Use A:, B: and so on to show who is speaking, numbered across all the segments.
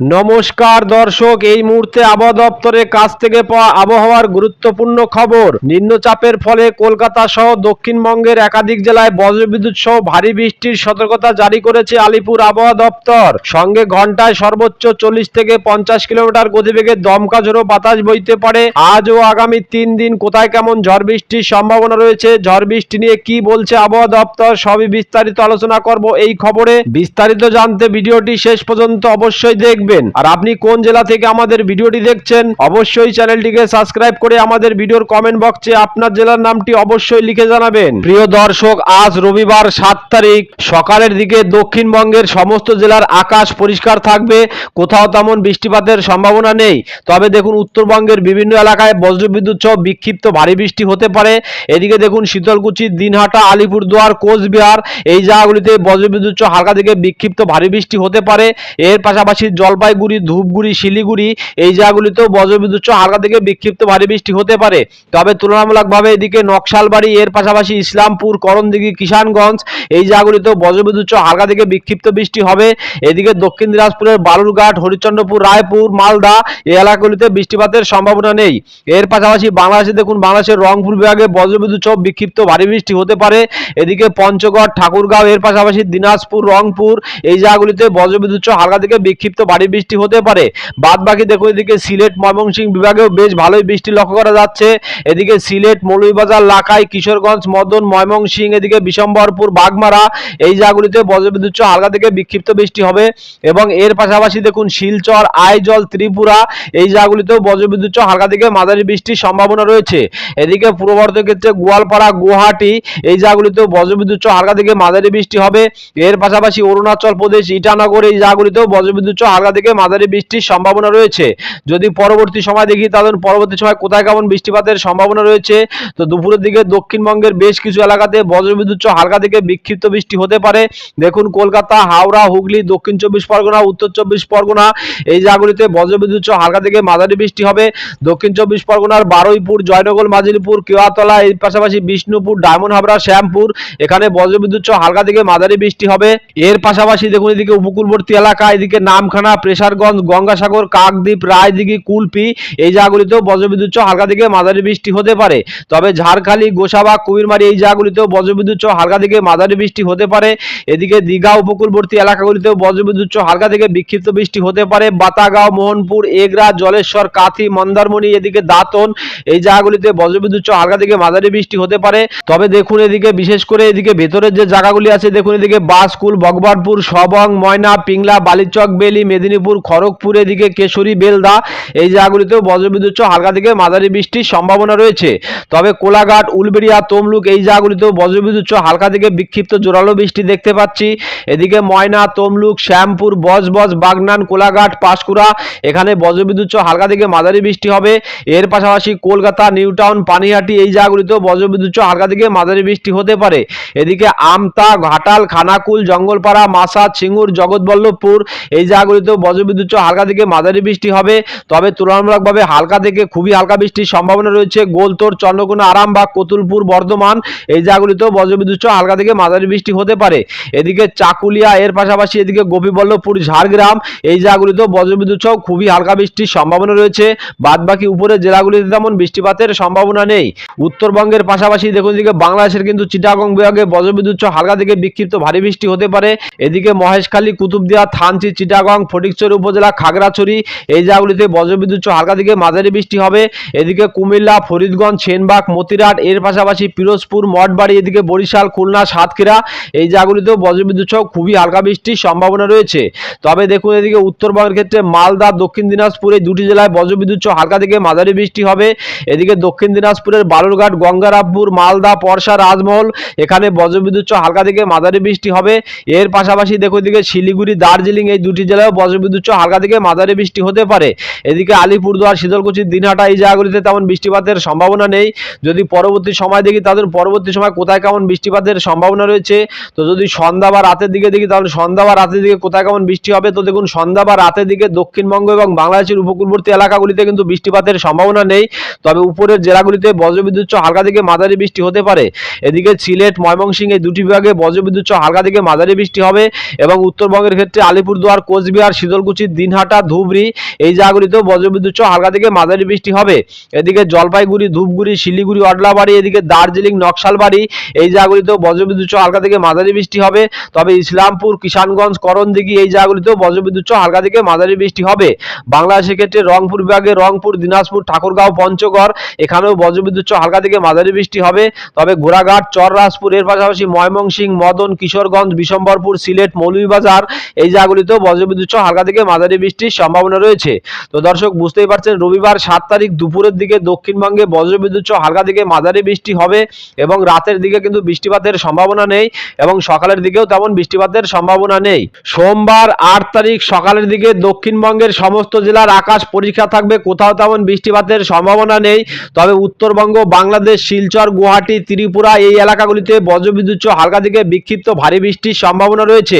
A: নমস্কার দর্শক, এই মুহূর্তে আবহাওয়া দপ্তরের কাছ থেকে পাওয়া আবহাওয়ার গুরুত্বপূর্ণ খবর। নিম্নচাপের ফলে কলকাতা সহ দক্ষিণবঙ্গের একাধিক জেলায় বজ্রবিদ্যুৎ সহ ভারী বৃষ্টির সতর্কতা জারি করেছে আলিপুর আবহাওয়া দপ্তর। সঙ্গে ঘন্টায় সর্বোচ্চ চল্লিশ থেকে পঞ্চাশ কিলোমিটার গতিবেগে দমকা ঝোড়ো বাতাস বইতে পারে। আজ ও আগামী তিন দিন কোথায় কেমন ঝড় বৃষ্টির সম্ভাবনা রয়েছে? ঝড় বৃষ্টি নিয়ে কি বলছে আবহাওয়া দপ্তর? সবই বিস্তারিত আলোচনা করব এই খবরে। বিস্তারিত জানতে ভিডিওটি শেষ পর্যন্ত অবশ্যই দেখবেন। আর আপনি কোন জেলা থেকে আমাদের ভিডিওটি দেখছেন, অবশ্যই চ্যানেলটিকে সাবস্ক্রাইব করে আমাদের ভিডিওর কমেন্ট বক্সে আপনার জেলার নামটি অবশ্যই লিখে জানাবেন। প্রিয় দর্শক, আজ রবিবার সাত তারিখ। সকালের দিকে দক্ষিণবঙ্গের সমস্ত জেলার আকাশ পরিষ্কার থাকবে। কোথাও তেমন বৃষ্টিপাতের সম্ভাবনা নেই। তবে দেখুন, উত্তরবঙ্গের বিভিন্ন এলাকায় বজ্রবিদ্যুৎ সহ বিক্ষিপ্ত ভারী বৃষ্টি হতে পারে। এদিকে দেখুন, শীতলকুচি, দিনহাটা, আলিপুরদুয়ার, কোচবিহার, এই জায়গাগুলিতে বজ্রবিদ্যুৎ সহ হালকা থেকে বিক্ষিপ্ত ভারী বৃষ্টি হতে পারে। এর পাশাপাশি জলপাইগুড়ি, ধূপগুড়ি, শিলিগুড়ি এই জায়গাগুলিতেও বজ্রবিদ্যুৎ হালকা থেকে বিক্ষিপ্ত ভারী বৃষ্টি হতে পারে। তবে তুলনামূলকভাবে এদিকে নকশালবাড়ি, এর পাশাপাশি ইসলামপুর, করণদিঘি, কিষানগঞ্জ এই জায়গাগুলিতেও বজ্রবিদ্যুৎ হালকা থেকে বিক্ষিপ্ত বৃষ্টি হবে। এদিকে দক্ষিণ দিনাজপুরের বালুরঘাট হরিচন্দ্রপুর রায়পুর, মালদা এই এলাকাগুলিতে বৃষ্টিপাতের সম্ভাবনা নেই। এর পাশাপাশি বাংলাদেশে দেখুন, বাংলাদেশের রংপুর বিভাগে বজ্রবিদ্যুৎ সহ বিক্ষিপ্ত ভারী বৃষ্টি হতে পারে। এদিকে পঞ্চগড়, ঠাকুরগাঁও, এর পাশাপাশি দিনাজপুর, রংপুর এই জায়গাগুলিতে বজ্রবিদ্যুৎ সহ হালকা থেকে বিক্ষিপ্ত বৃষ্টি হতে পারে। বাদ বাকি দেখুন এদিকে সিলেট, ময়মনসিংহ বিভাগেও বেশ ভালোই বৃষ্টি লক্ষ্য করা যাচ্ছে। এদিকে সিলেট, মৌলভীবাজার লাকাই কিশোরগঞ্জ, মদন, ময়মনসিংহ, এদিকে বিশম্বরপুর, বাগমারা, এই জায়গাগুলিতে বজ্রবিদ্যুৎ হালকা থেকে বিক্ষিপ্ত বৃষ্টি হবে এবং এর পাশাপাশি দেখুন শিলচর, আইজল, ত্রিপুরা, এই জায়গাগুলিতেও বজ্রবিদ্যুৎ হালকা থেকে মাঝারি বৃষ্টির সম্ভাবনা রয়েছে। এদিকে পূর্ব বর্ধমান ক্ষেত্রে গোয়ালপাড়া, গুয়াহাটি, এই জায়গাগুলিতেও বজ্রবিদ্যুৎ হালকা থেকে মাঝারি বৃষ্টি হবে। এর পাশাপাশি অরুণাচল প্রদেশ, ইটানগর, এই জায়গাগুলিতেও বজ্রবিদ্যুৎ সহ হালকা থেকে মাঝারি বৃষ্টির সম্ভাবনা রয়েছে। যদি পরবর্তী সময় দেখি, তাহলে পরবর্তী সময় কোথায় কেমন বৃষ্টিপাতের সম্ভাবনা রয়েছে? তো দুপুরের দিকে দক্ষিণবঙ্গের বেশ কিছু এলাকাতে বজ্রবিদ্যুৎ হালকা থেকে বিক্ষিপ্ত বৃষ্টি হতে পারে। দেখুন, কলকাতা, হাওড়া, হুগলি, দক্ষিণ চব্বিশ পরগনা, উত্তর চব্বিশ পরগনা, এই জায়গাগুলিতে বজ্রবিদ্যুৎ হালকা থেকে মাঝারি বৃষ্টি হবে। দক্ষিণ চব্বিশ পরগনার বারুইপুর, জয়নগর, মাজিলপুর, কেওয়াতলা, এর পাশাপাশি বিষ্ণুপুর, ডায়মন্ড হাবড়া, শ্যামপুর, এখানে বজ্রবিদ্যুৎ হালকা থেকে মাঝারি বৃষ্টি হবে। এর পাশাপাশি দেখুন, এদিকে উপকূলবর্তী এলাকা, এদিকে নামখানা প্রেসারগঞ্জ গঙ্গাসাগর, কাকদ্বীপ, রায়দিঘি, কুলপি, এই জায়গাগুলিতেও বজ্রবিদ্যুৎ হালকা থেকে মাঝারি বৃষ্টি হতে পারে। তবে ঝাড়খালি, গোসাবা, কুমিরমারি এই জায়গাগুলিতেও বজ্রবিদ্যুৎ হালকা থেকে মাঝারি বৃষ্টি হতে পারে। এদিকে দীঘা, উপকূলবর্তী এলাকাগুলিতেও বজ্রবিদ্যুৎ হালকা থেকে বিক্ষিপ্ত বৃষ্টি হতে পারে। বাতাগাঁও, মোহনপুর, এগরা, জলেশ্বর, কাথি, মন্দারমণি, এদিকে দাঁতন এই জায়গাগুলিতে বজ্রবিদ্যুৎ হালকা থেকে মাঝারি বৃষ্টি হতে পারে। তবে দেখুন এদিকে, বিশেষ করে এদিকে ভেতরের যে জায়গাগুলি আছে, দেখুন এদিকে বাসকুল ভগবানপুর সবং, ময়না, পিংলা, বালিচক, বেলি মেদিনীপুর, খড়গপুর, এদিকে কেশরী, বেলদা, এই জায়গাগুলিতেও বজ্রবিদ্যুৎ হালকা থেকে মাঝারি বৃষ্টির সম্ভাবনা রয়েছে। তবে কোলাঘাট, উলবেড়িয়া, তমলুক এই জায়গাগুলিতেও বজ্রবিদ্যুৎ হালকা থেকে বিক্ষিপ্ত জোরালো বৃষ্টি দেখতে পাচ্ছি। এদিকে ময়না, তমলুক, শ্যামপুর, বজবজ, বাগনান, কোলাঘাট, পাঁশকুড়া, এখানে বজ্রবিদ্যুৎ হালকা থেকে মাঝারি বৃষ্টি হবে। এর পাশাপাশি কলকাতা, নিউটাউন, পানিহাটি এই জায়গাগুলিতেও বজ্রবিদ্যুৎ হালকা থেকে মাঝারি বৃষ্টি হতে পারে। এদিকে আমতা, ঘাটাল, খানাকুল, জঙ্গলপাড়া মাসা সিঙ্গুর, জগৎবল্লভপুর এই জায়গাগুলিতেও বজ্রবিদ্যুৎ হালকা থেকে মাঝারি বৃষ্টি হবে। তবে তুলনামূলকভাবে হালকা থেকে খুবই হালকা বৃষ্টির সম্ভাবনা রয়েছে। গোলতোর, চন্দ্রকোনা, আরামবাগ, কতুলপুর, বর্ধমান এই জায়গাগুলিতেও বজ্রবিদ্যুৎ হালকা থেকে মাঝারি বৃষ্টি হতে পারে। এদিকে চাকুলিয়া, এর পাশাপাশি এদিকে গোপীবল্লভপুর, ঝাড়গ্রাম এই জায়গাগুলিতেও বজ্রবিদ্যুৎ খুবই হালকা বৃষ্টির সম্ভাবনা রয়েছে। বাদ বাকি উপরের জেলাগুলিতে তেমন বৃষ্টিপাতের সম্ভাবনা নেই। উত্তরবঙ্গের পাশাপাশি দেখুন এদিকে বাংলাদেশের কিন্তু চিটাগং বিভাগে বজ্রবিদ্যুৎ হালকা থেকে বিক্ষিপ্ত ভারী বৃষ্টি হতে পারে। এদিকে মহেশখালী, কুতুবদিয়া, থানচি, চিটাগং ফটিকচুরি উপজেলা খাগড়াছড়ি, এই জায়গাগুলিতে বজ্রবিদ্যুৎ হালকা থেকে মাঝারি বৃষ্টি হবে। এদিকে কুমিল্লা, ফরিদগঞ্জ, সেনবাগ, মতিরাট, এর পাশাপাশি পিরোজপুর, মঠবাড়ি, এদিকে বরিশাল, খুলনা, সাতক্ষীরা, এই জায়গাগুলিতেও বজ্রবিদ্যুৎ সহ খুবই হালকা বৃষ্টির সম্ভাবনা রয়েছে। তবে দেখুন এদিকে উত্তরবঙ্গের ক্ষেত্রে মালদা, দক্ষিণ দিনাজপুর, এই দুটি জেলায় বজ্রবিদ্যুৎ সহ হালকা থেকে মাঝারি বৃষ্টি হবে। এদিকে দক্ষিণ দিনাজপুরের বালুরঘাট, গঙ্গারামপুর, মালদা পরশা রাজমহল, এখানে বজ্রবিদ্যুৎ সহ হালকা থেকে মাঝারি বৃষ্টি হবে। এর পাশাপাশি দেখো এদিকে শিলিগুড়ি, দার্জিলিং, এই দুটি জেলায় বজ্রবিদ্যুৎ সহ হালকা থেকে মাঝারি বৃষ্টি হতে পারে। এদিকে আলিপুরদুয়ার, শীতলকুচি, দিনহাটা এই জায়গাগুলিতে তেমন বৃষ্টিপাতের সম্ভাবনা নেই। যদি পরবর্তী সময় দেখি তাদের পরবর্তী সময় কোথায় কেমন বৃষ্টিপাতের সম্ভাবনা রয়েছে? তো যদি সন্ধ্যা বা রাতের দিকে দেখি তাহলে সন্ধ্যা বা রাতের দিকে কোথায় কেমন বৃষ্টি হবে? তো দেখুন, সন্ধ্যা বা রাতের দিকে দক্ষিণবঙ্গ এবং বাংলাদেশের উপকূলবর্তী এলাকাগুলিতে কিন্তু বৃষ্টিপাতের সম্ভাবনা নেই। তবে উপরের জেলাগুলিতে বজ্রবিদ্যুৎ হালকা থেকে মাঝারি বৃষ্টি হতে পারে। এদিকে সিলেট, ময়মনসিংহ এই দুটি বিভাগে বজ্রবিদ্যুৎ হালকা থেকে মাঝারি বৃষ্টি হবে এবং উত্তরবঙ্গের ক্ষেত্রে আলিপুরদুয়ার, কোচবিহার শীতলকুচি, দিনহাটা, ধুবড়ি, এই জায়গাগুলিতেও বজ্রবিদ্যুৎ সহ হালকা থেকে মাঝারি বৃষ্টি হবে। এদিকে জলপাইগুড়ি, ধূপগুড়ি, শিলিগুড়ি, অডলাবাড়ি, এদিকে দার্জিলিং, নকশালবাড়ি, এই জায়গাগুলিতেও বজ্রবিদ্যুৎ সহ হালকা থেকে মাঝারি বৃষ্টি হবে। তবে ইসলামপুর, কিষানগঞ্জ, করণদিঘি, এই জায়গাগুলিতেও বজ্রবিদ্যুৎ সহ হালকা থেকে মাঝারি বৃষ্টি হবে। বাংলাদেশের ক্ষেত্রে রংপুর বিভাগে রংপুর, দিনাজপুর, ঠাকুরগাঁও, পঞ্চগড়, এখানেও বজ্রবিদ্যুৎ সহ হালকা থেকে মাঝারি বৃষ্টি হবে। তবে ঘোড়াঘাট, চররাজপুর, এর পাশাপাশি ময়মনসিংহ, মদন, কিশোরগঞ্জ, বিশম্বরপুর, সিলেট, মৌলভীবাজার, এই জায়গাগুলিতেও বজ্রবিদ্যুৎ সহ হালকা থেকে মাঝারি বৃষ্টির সম্ভাবনা রয়েছে। তো দর্শক, বুঝতেই পারছেন, রবিবার সাত তারিখ দুপুরের দিকে দক্ষিণবঙ্গে বজ্রবিদ্যুৎ সহ হালকা থেকে মাঝারি বৃষ্টি হবে এবং রাতের দিকে কিন্তু বৃষ্টিপাতের সম্ভাবনা নেই এবং সকালের দিকেও তেমন বৃষ্টিপাতের সম্ভাবনা নেই। সোমবার আট তারিখ সকালের দিকে দক্ষিণবঙ্গের সমস্ত জেলার আকাশ পরীক্ষা থাকবে, কোথাও তেমন বৃষ্টিপাতের সম্ভাবনা নেই। তবে উত্তরবঙ্গ, বাংলাদেশ, শিলচর, গুয়াহাটি, ত্রিপুরা এই এলাকাগুলিতে বজ্রবিদ্যুৎ হালকা থেকে বিক্ষিপ্ত ভারী বৃষ্টির সম্ভাবনা রয়েছে।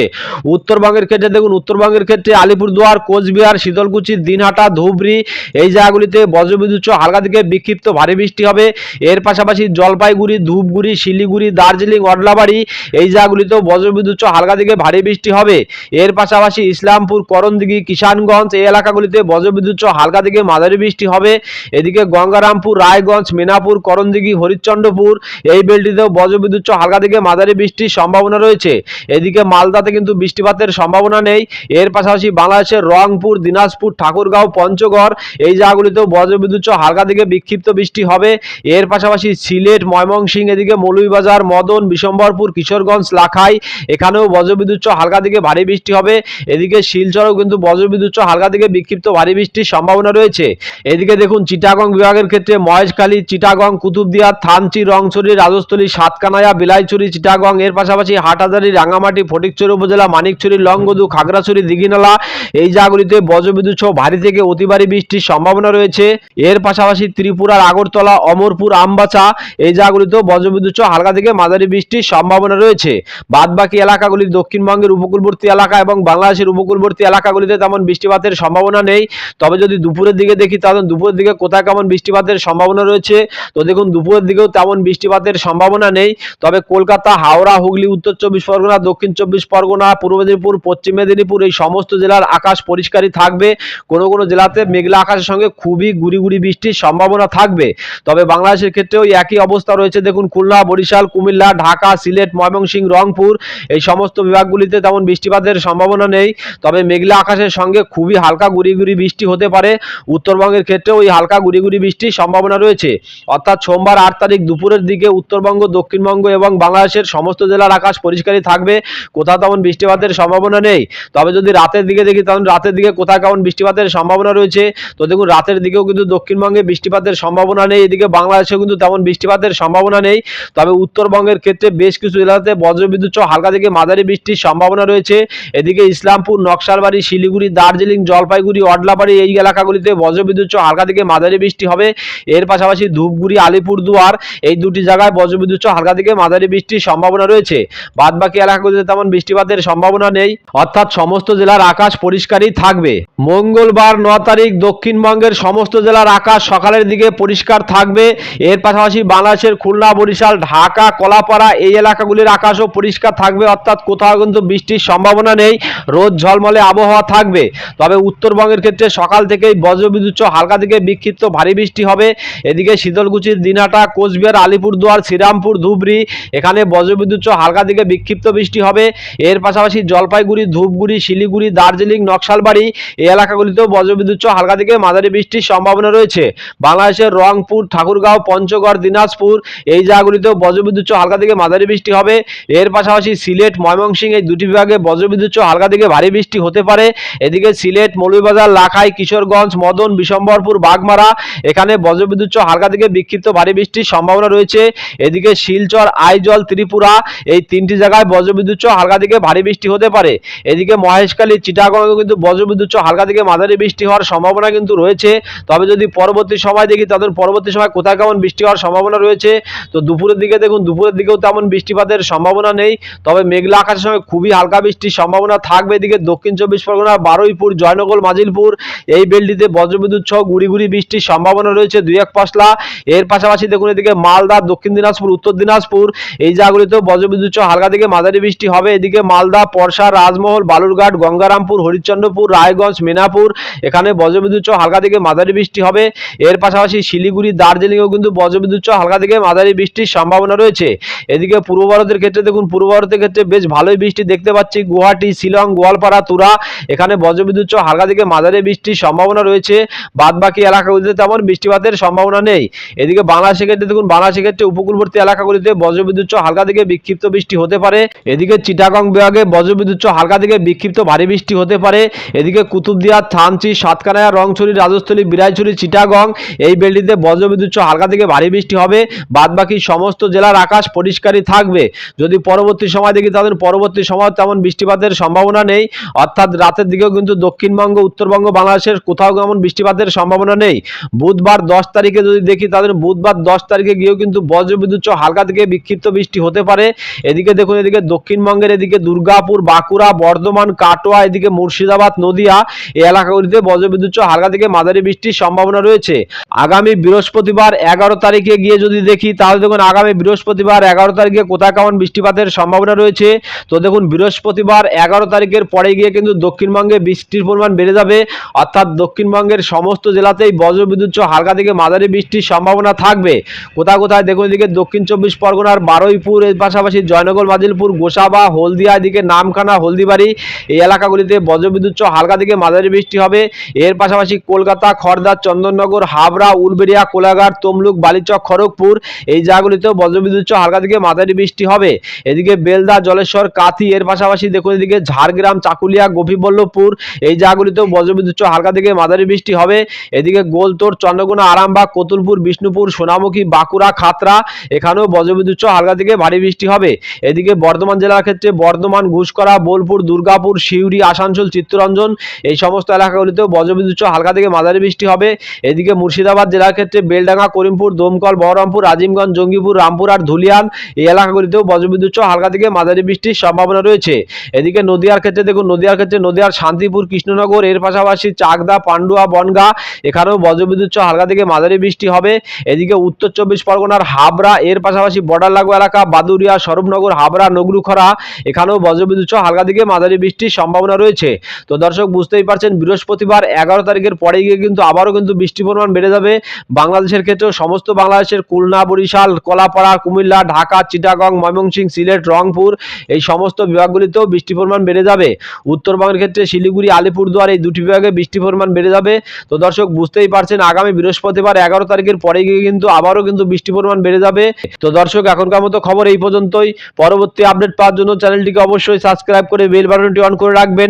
A: উত্তরবঙ্গের ক্ষেত্রে, দেখুন, উত্তরবঙ্গের ক্ষেত্রে আলিপুরদুয়ার, কোচবিহার, শীতলকুচি, দিনহাটা, ধুবড়ি এই জায়গাগুলিতে বজ্রবিদ্যুৎ হালকা থেকে বিক্ষিপ্ত ভারী বৃষ্টি হবে। এর পাশাপাশি জলপাইগুড়ি, ধূপগুড়ি, শিলিগুড়ি, দার্জিলিং, অডলাবাড়ি এই জায়গাগুলিতেও বজ্রবিদ্যুৎ হালকা থেকে ভারী বৃষ্টি হবে। এর পাশাপাশি ইসলামপুর, করণদিঘি, কিষানগঞ্জ এই এলাকাগুলিতে বজ্রবিদ্যুৎ হালকা থেকে মাঝারি বৃষ্টি হবে। এদিকে গঙ্গারামপুর, রায়গঞ্জ, মেনাপুর, করণদিঘি, হরিশ্চন্দ্রপুর এই বেলটিতেও বজ্রবিদ্যুৎ হালকা থেকে মাঝারি বৃষ্টির সম্ভাবনা রয়েছে। এদিকে মালদাতে কিন্তু বৃষ্টিপাতের সম্ভাবনা নেই। এর পাশাপাশি বাংলাদেশের রংপুর, দিনাজপুর, ঠাকুরগাঁও, পঞ্চগড়, এই জায়গাগুলিতেও বজ্রবিদ্যুৎ হালকা থেকে বিক্ষিপ্ত বৃষ্টি হবে। এর পাশাপাশি সিলেট, ময়মনসিংহ, এদিকে মৌলভীবাজার, মদন, বিশম্বরপুর, কিশোরগঞ্জ, লাখাই, এখানেও বজ্রবিদ্যুৎ হালকা থেকে ভারী বৃষ্টি হবে। এদিকে শিলচরেও কিন্তু বজ্রবিদ্যুৎ হালকা থেকে বিক্ষিপ্ত ভারী বৃষ্টির সম্ভাবনা রয়েছে। এদিকে দেখুন, চিটাগং বিভাগের ক্ষেত্রে মহেশখালী, চিটাগং, কুতুবদিয়া, থানচি, রংছড়ি, রাজস্থলী, সাতকানায়া, বিলাইছড়ি, চিটাগং, এর পাশাপাশি হাটহাজারি রাঙামাটি ফটিকছড়ি উপজেলা, মানিকছড়ি, লংগদু, খাগড়াছড়ি, দিঘিনালা এই জায়গাগুলিতে বজ্রবিদ্যুৎ সহ ভারী থেকে অতি ভারী বৃষ্টির সম্ভাবনা রয়েছে। এর পাশাপাশি ত্রিপুরার আগরতলা, অমরপুর, আমবাচা এই জায়গাগুলিতেও বজ্রবিদ্যুৎ সহ হালকা থেকে মাঝারি বৃষ্টির সম্ভাবনা রয়েছে। বাদবাকি এলাকাগুলি দক্ষিণবঙ্গের উপকূলবর্তী এলাকা এবং বাংলাদেশের উপকূলবর্তী এলাকাগুলিতে তেমন বৃষ্টিপাতের সম্ভাবনা নেই। তবে যদি দুপুরের দিকে দেখি, তাহলে দুপুরের দিকে কোথায় কেমন বৃষ্টিপাতের সম্ভাবনা রয়েছে? তো দেখুন, দুপুরের দিকেও তেমন বৃষ্টিপাতের সম্ভাবনা নেই। তবে কলকাতা, হাওড়া, হুগলি, উত্তর চব্বিশ পরগনা, দক্ষিণ চব্বিশ পরগনা, পূর্ব মেদিনীপুর, পশ্চিম মেদিনীপুর এই সমস্ত জেলার আকাশ পরিষ্কারই থাকবে। কোনো কোনো জেলাতে মেঘলা আকাশের সঙ্গে খুবই গুড়ি গুড়ি বৃষ্টির সম্ভাবনা থাকবে। তবে বাংলাদেশের ক্ষেত্রেও একই অবস্থা রয়েছে। দেখুন, খুলনা, বরিশাল, কুমিল্লা, ঢাকা, সিলেট, ময়মনসিংহ, রংপুর এই সমস্ত বিভাগগুলিতে তেমন বৃষ্টিপাতের সম্ভাবনা নেই। তবে মেঘলা আকাশের সঙ্গে খুবই হালকা গুড়ি গুড়ি বৃষ্টি হতে পারে। উত্তরবঙ্গের ক্ষেত্রেও ওই হালকা গুড়ি গুড়ি বৃষ্টির সম্ভাবনা রয়েছে। অর্থাৎ সোমবার আট তারিখ দুপুরের দিকে উত্তরবঙ্গ, দক্ষিণবঙ্গ এবং বাংলাদেশের সমস্ত জেলার আকাশ পরিষ্কারই থাকবে। কোথাও তেমন বৃষ্টিপাতের সম্ভাবনা নেই। তবে যদি রাতের দিকে দেখি তখন রাতের দিকে কোথায় কেমন বৃষ্টিপাতের সম্ভাবনা রয়েছে। তো দেখুন, রাতের দিকেও কিন্তু দক্ষিণবঙ্গে বৃষ্টিপাতের সম্ভাবনা নেই, এদিকে বাংলাদেশেও কিন্তু তেমন বৃষ্টিপাতের সম্ভাবনা নেই। তবে উত্তরবঙ্গের ক্ষেত্রে বেশ কিছু জেলাতে বজ্রবিদ্যুৎ সহ হালকা থেকে মাঝারি বৃষ্টির সম্ভাবনা রয়েছে। এদিকে ইসলামপুর, নকশালবাড়ি, শিলিগুড়ি, দার্জিলিং, জলপাইগুড়ি অডলাবাড়ি এই এলাকাগুলিতে বজ্রবিদ্যুৎ সহ হালকা থেকে মাঝারি বৃষ্টি হবে। এর পাশাপাশি ধূপগুড়ি, আলিপুরদুয়ার এই দুটি জায়গায় বজ্রবিদ্যুৎ সহ হালকা থেকে মাঝারি বৃষ্টির সম্ভাবনা রয়েছে। বাদ বাকি এলাকাগুলিতে তেমন বৃষ্টিপাতের সম্ভাবনা নেই। অর্থাৎ সমস্ত জেলার আকাশ পরিষ্কারই থাকবে। মঙ্গলবার ন তারিখ দক্ষিণবঙ্গের সমস্ত জেলার আকাশ সকালের দিকে পরিষ্কার থাকবে। এর পাশাপাশি বাংলাদেশের খুলনা, বরিশাল, ঢাকা, কলাপাড়া এই এলাকাগুলির আকাশও পরিষ্কার থাকবে, অর্থাৎ কোথাও কিন্তু বৃষ্টির সম্ভাবনা নেই। রোদ ঝলমলে আবহাওয়া থাকবে। তবে উত্তরবঙ্গের ক্ষেত্রে সকাল থেকেই বজ্রবিদ্যুৎ হালকা থেকে বিক্ষিপ্ত ভারী বৃষ্টি হবে। এদিকে শীতলকুচির দিনাটা, কোচবিহার, আলিপুরদুয়ার, শ্রীরামপুর, ধুবড়ি, এখানে বজ্রবিদ্যুৎ হালকা থেকে বিক্ষিপ্ত বৃষ্টি হবে। এর পাশাপাশি জলপাইগুড়ি, ধূপগুড়ি, শিলিগুড়ি, দার্জিলিং নকশালবাড়ি এই এলাকাগুলিতেও বজ্রবিদ্যুৎ সহ হালকা থেকে মাঝারি বৃষ্টির সম্ভাবনা রয়েছে। বাংলাদেশের রংপুর, ঠাকুরগাঁও, পঞ্চগড়, দিনাজপুর এই জায়গাগুলিতেও বজ্রবিদ্যুৎ সহ হালকা থেকে মাঝারি বৃষ্টি হবে। এর পাশাপাশি সিলেট, ময়মনসিংহ এই দুটি বিভাগে বজ্রবিদ্যুৎ সহ হালকা থেকে ভারী বৃষ্টি হতে পারে। এদিকে সিলেট, মৌলভীবাজার, লাখাই, কিশোরগঞ্জ, মদন, বিশম্বরপুর, বাগমারা এখানে বজ্রবিদ্যুৎ সহ হালকা থেকে বিক্ষিপ্ত ভারী বৃষ্টির সম্ভাবনা রয়েছে। এদিকে শিলচর, আইজল, ত্রিপুরা এই তিনটি জায়গায় বজ্রবিদ্যুৎ সহ হালকা থেকে ভারী বৃষ্টি হতে পারে। এদিকে মহেশখালী চিটাগঙ্গে কিন্তু বজ্রবিদ্যুৎ হালকা থেকে মাঝারি বৃষ্টি হওয়ার সম্ভাবনা কিন্তু রয়েছে। তবে যদি পরবর্তী সময় দেখি, তাদের পরবর্তী সময় কোথায় কেমন বৃষ্টি হওয়ার সম্ভাবনা রয়েছে? তো দুপুরের দিকে দেখুন, দুপুরের দিকেও তেমন বৃষ্টিপাতের সম্ভাবনা নেই। তবে মেঘলা আকাশের সঙ্গে খুবই হালকা বৃষ্টির সম্ভাবনা থাকবে। এদিকে দক্ষিণ চব্বিশ পরগনা বারুইপুর, জয়নগর, মাজিলপুর, এই বেলটিতে বজ্রবিদ্যুৎ সহ গুড়ি গুড়ি বৃষ্টির সম্ভাবনা রয়েছে দুই এক পশলা। এর পাশাপাশি দেখুন এদিকে মালদা, দক্ষিণ দিনাজপুর, উত্তর দিনাজপুর, এই জায়গাগুলিতেও বজ্রবিদ্যুৎ হালকা থেকে মাঝারি বৃষ্টি হবে। এদিকে মালদা, পরশা, রাজমহল, বালুরঘাট, গঙ্গারামপুর বহরমপুর হরিশ্চন্দ্রপুর, রায়গঞ্জ, মেনাপুর, এখানে বজ্রবিদ্যুৎ সহ হালকা থেকে মাঝারি বৃষ্টি হবে। এর পাশাপাশি শিলিগুড়ি, দার্জিলিংয়েও কিন্তু বজ্রবিদ্যুৎ সহ হালকা থেকে মাঝারি বৃষ্টির সম্ভাবনা রয়েছে। এদিকে পূর্ব ভারতের ক্ষেত্রে দেখুন, পূর্ব ভারতের ক্ষেত্রে বেশ ভালোই বৃষ্টি দেখতে পাচ্ছি। গুয়াহাটি, শিলং, গোয়ালপাড়া, তুরা, এখানে বজ্রবিদ্যুৎ সহ হালকা থেকে মাঝারি বৃষ্টির সম্ভাবনা রয়েছে। বাদ বাকি এলাকাগুলিতে তেমন বৃষ্টিপাতের সম্ভাবনা নেই। এদিকে বাংলাদেশের ক্ষেত্রে দেখুন, বাংলাদেশের ক্ষেত্রে উপকূলবর্তী এলাকাগুলিতে বজ্রবিদ্যুৎ সহ হালকা থেকে বিক্ষিপ্ত বৃষ্টি হতে পারে। এদিকে চিটাগং বিভাগে বজ্রবিদ্যুৎ সহ হালকা থেকে বিক্ষিপ্ত ভারী বৃষ্টি হতে পারে। এদিকে কুতুবদিয়া, থানচি, সাতকানায়া, রংছড়ি, রাজস্থলী বিরাইছড়ি চিটাগং এই বেলটিতে বজ্রবিদ্যুৎ হালকা থেকে ভারী বৃষ্টি হবে। বাদ বাকি সমস্ত জেলার আকাশ পরিষ্কারই থাকবে। যদি পরবর্তী সময় দেখি তাদের পরবর্তী সময় তেমন বৃষ্টিপাতের সম্ভাবনা নেই। অর্থাৎ রাতের দিকেও কিন্তু দক্ষিণবঙ্গ, উত্তরবঙ্গ, বাংলাদেশের কোথাও তেমন বৃষ্টিপাতের সম্ভাবনা নেই। বুধবার দশ তারিখে যদি দেখি তাদের বুধবার দশ তারিখে গিয়েও কিন্তু বজ্রবিদ্যুৎ হালকা থেকে বিক্ষিপ্ত বৃষ্টি হতে পারে। এদিকে দেখুন, এদিকে দক্ষিণবঙ্গের এদিকে দুর্গাপুর, বাঁকুড়া, বর্ধমান, কাটোয়া, এদিকে মুর্শিদাবাদ, নদিয়া এই এলাকাগুলিতে বজ্রবিদ্যুৎ হালকা থেকে মাঝারি বৃষ্টির সম্ভাবনা রয়েছে। আগামী বৃহস্পতিবার এগারো তারিখে গিয়ে যদি দেখি, তাহলে দেখুন আগামী বৃহস্পতিবার এগারো তারিখে কোথায় কেমন বৃষ্টিপাতের সম্ভাবনা রয়েছে। তো দেখুন বৃহস্পতিবার এগারো তারিখের পরে গিয়ে কিন্তু দক্ষিণবঙ্গে বৃষ্টির পরিমাণ বেড়ে যাবে। অর্থাৎ দক্ষিণবঙ্গের সমস্ত জেলাতেই বজ্রবিদ্যুৎ হালকা থেকে মাঝারি বৃষ্টির সম্ভাবনা থাকবে। কোথায় কোথায় দেখুন এদিকে দক্ষিণ চব্বিশ পরগনার বারুইপুর, এর পাশাপাশি জয়নগর, মাজিলপুর, গোসাবা, হলদিয়া, এদিকে নামখানা, হলদিবাড়ি এই এলাকাগুলিতে বজ্রবিদ্যুৎ সহ হালকা থেকে মাঝারি বৃষ্টি হবে। এর পাশাপাশি কলকাতা খড়দা চন্দননগর, হাবড়া, উলবেড়িয়া, কোলাঘাট, তমলুক, বালিচক, খড়গপুর এই জায়গাগুলিতেও বজ্রবিদ্যুৎ সহ হালকা থেকে মাঝারি বৃষ্টি হবে। এদিকে বেলদা, জলেশ্বর, কাথি, এর পাশাপাশি দেখুন এদিকে ঝাড়গ্রাম, চাকুলিয়া, গোপীবল্লভপুর এই জায়গাগুলিতেও বজ্রবিদ্যুৎ সহ হালকা থেকে মাঝারি বৃষ্টি হবে। এদিকে গোলতোর, চন্দ্রকোনা, আরামবাগ, কতুলপুর, বিষ্ণুপুর, সোনামুখী, বাঁকুড়া, খাতরা এখানেও বজ্রবিদ্যুৎ সহ হালকা থেকে ভারী বৃষ্টি হবে। এদিকে বর্ধমান জেলার ক্ষেত্রে বর্ধমান, ঘুষকরা, বোলপুর, দুর্গাপুর, সিউড়ি আসানসোল চিত্তরঞ্জন। এই সমস্ত এলাকাগুলিতেও বজ্রবিদ্যুৎ হালকা থেকে মাঝারি বৃষ্টি হবে। এদিকে মুর্শিদাবাদ জেলার ক্ষেত্রে বেলডাঙ্গা, করিমপুর, দমকল, বহরমপুর আজিমগঞ্জ জঙ্গিপুর, রামপুর আর ধুলিয়ান এই এলাকাগুলিতেও বজ্রবিদ্যুৎ হালকা থেকে মাঝারি বৃষ্টির সম্ভাবনা রয়েছে। এদিকে নদিয়ার ক্ষেত্রে দেখুন, নদিয়ার ক্ষেত্রে নদিয়ার শান্তিপুর, কৃষ্ণনগর, এর পাশাপাশি চাকদা, পান্ডুয়া, বনগা এখানেও বজ্রবিদ্যুৎ হালকা থেকে মাঝারি বৃষ্টি হবে। এদিকে উত্তর চব্বিশ পরগনার হাবড়া, এর পাশাপাশি বর্ডার লাগোয়া এলাকা বাদুরিয়া, স্বরূপনগর, হাবড়া, নগরুখরা এখানেও বজ্রবিদ্যুৎ হালকা থেকে মাঝারি বৃষ্টির সম্ভাবনা রয়েছে। তো দর্শক, বুঝতেই পারছেন, বৃহস্পতিবার এগারো তারিখের পরে গিয়ে কিন্তু আবারও কিন্তু বৃষ্টির পরিমাণ বেড়ে যাবে। বাংলাদেশের ক্ষেত্রেও সমস্ত বাংলাদেশের খুলনা, বরিশাল, কলাপাড়া, কুমিল্লা, ঢাকা, চিটাগং ময়মনসিং সিলেট, রংপুর এই সমস্ত বিভাগগুলিতেও বৃষ্টির পরিমাণ বেড়ে যাবে। উত্তরবঙ্গের ক্ষেত্রে শিলিগুড়ি, আলিপুরদুয়ার এই দুটি বিভাগে বৃষ্টির পরিমাণ বেড়ে যাবে। তো দর্শক, বুঝতেই পারছেন, আগামী বৃহস্পতিবার এগারো তারিখের পরে গিয়ে কিন্তু আবারও কিন্তু বৃষ্টির পরিমাণ বেড়ে যাবে। তো দর্শক, এখনকার মতো খবর এই পর্যন্তই। পরবর্তী আপডেট পাওয়ার জন্য চ্যানেলটিকে অবশ্যই সাবস্ক্রাইব করে বেল বাটনটি অন করে রাখবেন।